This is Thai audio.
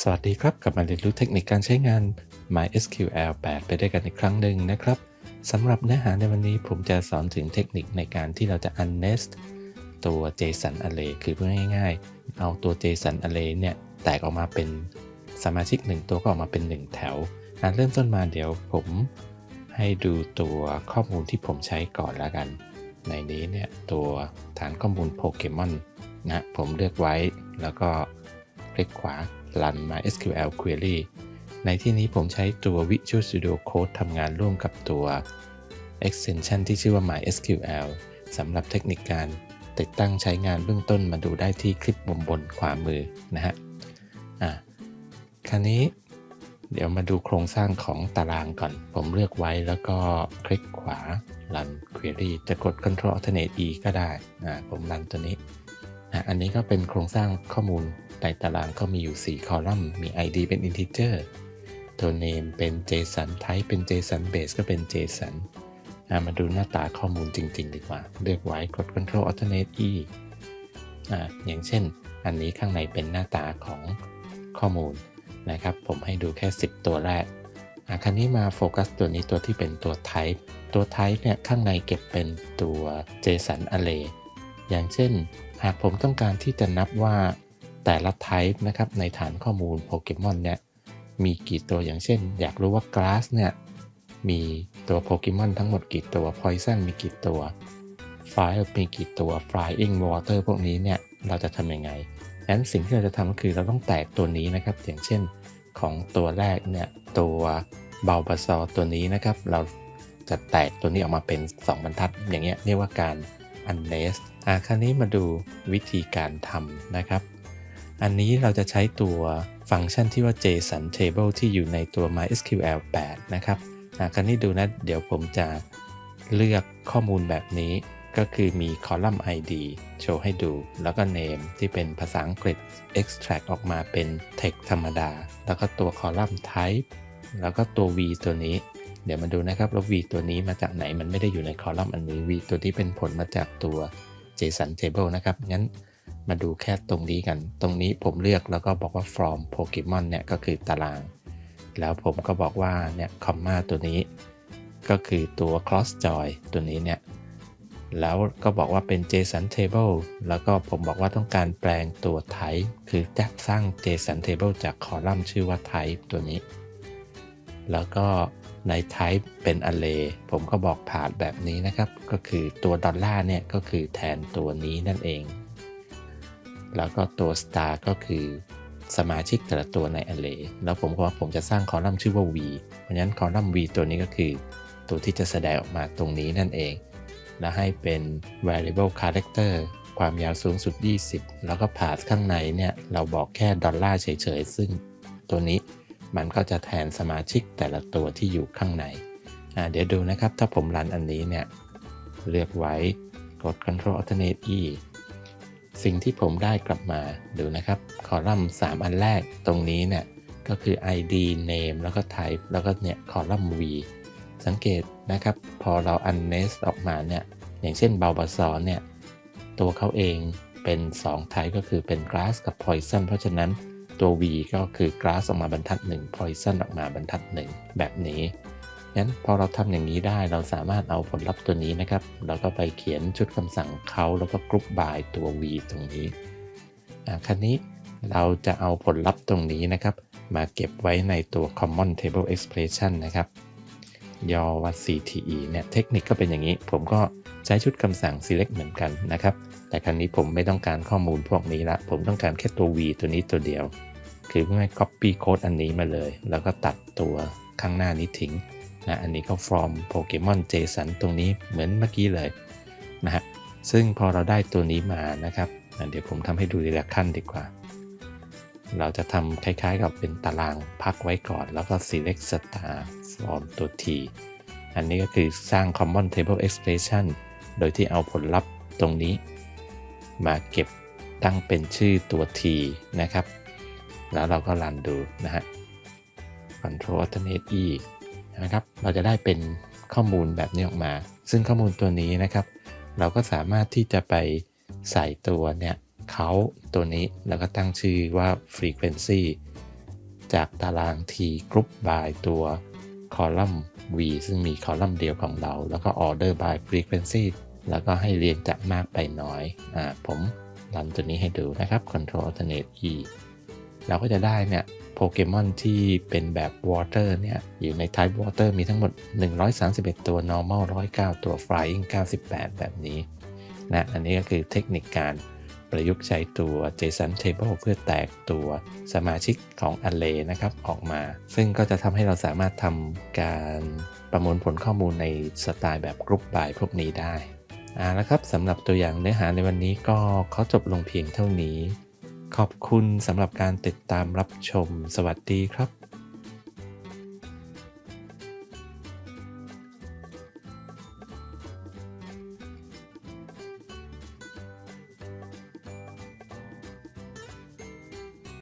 สวัสดีครับ กลับมาเรียนรู้เทคนิคการใช้งาน MySQL 8 ไปด้วยกันอีกครั้งหนึ่งนะครับสำหรับเนื้อหาในวันนี้ผมจะสอนถึงเทคนิคในการที่เราจะ unnest ตัว JSON array คือพูดง่ายๆ เอาตัว JSON array เนี่ย แตกออกมาเป็นสมาชิก 1 ตัวก็ออกมาเป็น 1 แถวเริ่มต้นมาเดี๋ยวผมให้ดูตัวข้อมูลที่ผมใช้ก่อนแล้วกัน ในนี้เนี่ยตัวฐานข้อมูลโปเกมอนนะผมเลือกไว้แล้วก็คลิกขวา run MySQL query ในที่นี้ผมใช้ตัว Visual Studio Code ทำงานร่วมกับตัว extension ที่ชื่อว่า MySQL สำหรับเทคนิคการติดตั้งใช้งานเบื้องต้นมาดูได้ที่คลิปมุมบนขวามือนะฮะอะคราวนี้เดี๋ยวมาดูโครงสร้างของตารางก่อน ผมเลือกไว้แล้วก็คลิกขวา run query จะกด Ctrl Alternate E ก็ได้อ่ผมรันตัวนี้ อะอันนี้ก็เป็นโครงสร้างข้อมูลในตารางก็มีอยู่ 4 คอลัมน์ มี ID เป็น integer ตัว name เป็น JSON type เป็น JSON base ก็เป็น JSON มาดูหน้าตาข้อมูลจริง ๆ ดีกว่า เลือกไว้กด Ctrl Alternate E อะอย่างเช่น อันนี้ข้างในเป็นหน้าตาของข้อมูลนะครับ ผมให้ดูแค่ 10 ตัวแรกอะคราวนี้มาโฟกัสตัวนี้ตัวที่เป็นตัว type ตัว type เนี่ยข้างในเก็บเป็นตัว JSON array อย่างเช่น หากผมต้องการที่จะนับว่าแต่ละ type นะครับในฐานข้อมูลโปเกมอนเนี่ยมีกี่ตัวอย่างเช่น อยากรู้ว่า grass เนี่ยมีตัวโปเกมอนทั้งหมดกี่ตัว poison มีกี่ตัว fire มีกี่ตัว flying water พวกนี้เนี่ยเราจะทำยังไงงั้นสิ่งที่เราจะทำก็คือเราต้องแตกตัวนี้นะครับ อย่างเช่นของตัวแรกเนี่ยตัวเบาบาซอตัวนี้นะครับ เราจะแตกตัวนี้ออกมาเป็น 2 บรรทัดอย่างเงี้ยเรียกว่าการ unnest อะคราวนี้มาดูวิธีการทำนะครับ อันนี้เราจะใช้ตัวฟังก์ชันที่ว่า JSON table ที่อยู่ในตัว MySQL 8 นะครับอะคราวนี้ดูนะ เดี๋ยวผมจะเลือกข้อมูลแบบนี้ก็คือมีคอลัมน์ ID โชว์ให้ดู แล้วก็ name ที่เป็นภาษาอังกฤษ extract ออกมาเป็น text ธรรมดา แล้วก็ตัวคอลัมน์ type แล้วก็ตัว v ตัวนี้ เดี๋ยวมาดูนะครับแล้ว v ตัวนี้มาจากไหนมันไม่ได้อยู่ในคอลัมน์อันนี้ v ตัวที่เป็นผลมาจากตัว JSON table นะครับ งั้นมาดูแค่ตรงนี้กัน ตรงนี้ผมเลือกแล้วก็บอกว่า from Pokemon เนี่ยก็คือตาราง แล้วผมก็บอกว่าเนี่ยคอมมาตัวนี้ ก็คือตัว cross join ตัวนี้เนี่ย แล้วก็บอกว่าเป็น JSON table แล้วก็ผมบอกว่าต้องการแปลงตัว type คือจะสร้าง JSON table จากคอลัมน์ชื่อว่า type ตัวนี้ แล้วก็ ใน type เป็น array ผมก็บอกผ่านแบบนี้นะครับ ก็คือตัวดอลลาร์เนี่ยก็คือแทนตัวนี้นั่นเอง แล้วก็ตัว star ก็คือสมาชิกแต่ละตัวใน array แล้วผมก็ว่าผมจะสร้างคอลัมน์ชื่อว่า v เพราะฉะนั้นคอลัมน์ v ตัวนี้ก็คือ ตัวที่จะแสดงออกมาตรงนี้นั่นเอง และให้เป็น variable character ความยาวสูงสุด 20 แล้วก็ผ่านข้างในเนี่ย เราบอกแค่ดอลลาร์เฉยๆ ซึ่งตัวนี้ มันก็จะแทนสมาชิกแต่ละตัวที่อยู่ข้างใน เดี๋ยวดูนะครับ ถ้าผมรันอันนี้เนี่ย เลือกไว้กด Ctrl Alternate E สิ่งที่ผมได้กลับมาดูนะครับ คอลัมน์ 3 อันแรกตรงนี้เนี่ย ก็คือ ID name แล้วก็ type แล้วก็เนี่ยคอลัมน์ v สังเกตนะครับ พอเรา unnest ออกมาเนี่ย อย่างเช่น b a l b a z a r เนี่ย ตัวเขาเองเป็น 2 type ก็คือเป็น grass กับ poison เพราะฉะนั้น ตัว v ก็คือ glass ออกมาบรรทัดหนึ่1 poison ออกมาบรรทัดหนึ่งแบบนี้งั้นพอเราทำอย่างนี้ได้เราสามารถเอาผลลัพธ์ตัวนี้นะครับ แล้วก็ไปเขียนชุดคำสั่งเขาแล้วก็กรุ๊ปบายตัว v ตรงนี้คราวนี้เราจะเอาผลลัพธ์ตรงนี้นะครับ มาเก็บไว้ในตัว common table expression นะครับ ยอว่า CTE เนี่ยเทคนิคก็เป็นอย่างนี้ ผมก็ใช้ชุดคำสั่ง select เหมือนกันนะครับ แต่ครั้งนี้ผมไม่ต้องการข้อมูลพวกนี้ละ ผมต้องการแค่ตัว v ตัวนี้ตัวเดียว คือเมื่อให้ copy code อันนี้มาเลย แล้วก็ตัดตัวข้างหน้านี้ทิ้งนะอันนี้ก็ from Pokemon JSON ตรงนี้เหมือนเมื่อกี้เลยนะฮะซึ่งพอเราได้ตัวนี้มานะครับเดี๋ยวผมทำให้ดูทีละขั้นดีกว่า เราจะทำคล้ายๆกับเป็นตารางพักไว้ก่อน แล้วก็ select star from ตัว t อันนี้ก็คือสร้าง common table expression โดยที่เอาผลลัพธ์ตรงนี้ มาเก็บตั้งเป็นชื่อตัว t นะครับ แล้วเราก็รันดูนะฮะ control alternate e นะครับ เราจะได้เป็นข้อมูลแบบนี้ออกมา ซึ่งข้อมูลตัวนี้นะครับ เราก็สามารถที่จะไปใส่ตัวเนี่ยเขาตัวนี้แล้วก็ตั้งชื่อว่า frequency จากตาราง T group by ตัว คอลัมน์ V ซึ่งมีคอลัมน์เดียวของเรา แล้วก็ order by frequency แล้วก็ให้เรียงจากมากไปน้อยอ่าผมรันตัวนี้ให้ดูนะครับ control alternate E เราก็จะได้เนี่ยโปเกมอนที่เป็นแบบ water เนี่ยอยู่ใน type water มีทั้งหมด 131 ตัว normal 109 ตัว flying 98 แบบนี้นะอันนี้ก็คือเทคนิคการ ประยุกต์ใช้ตัว JSON table เพื่อแตกตัวสมาชิกของ array นะครับออกมา ซึ่งก็จะทำให้เราสามารถทำการประมวลผลข้อมูลในสไตล์แบบ group by พวกนี้ได้อ่าแล้วครับสำหรับตัวอย่างเนื้อหาในวันนี้ก็ขอจบลงเพียงเท่านี้ ขอบคุณสำหรับการติดตามรับชม สวัสดีครับ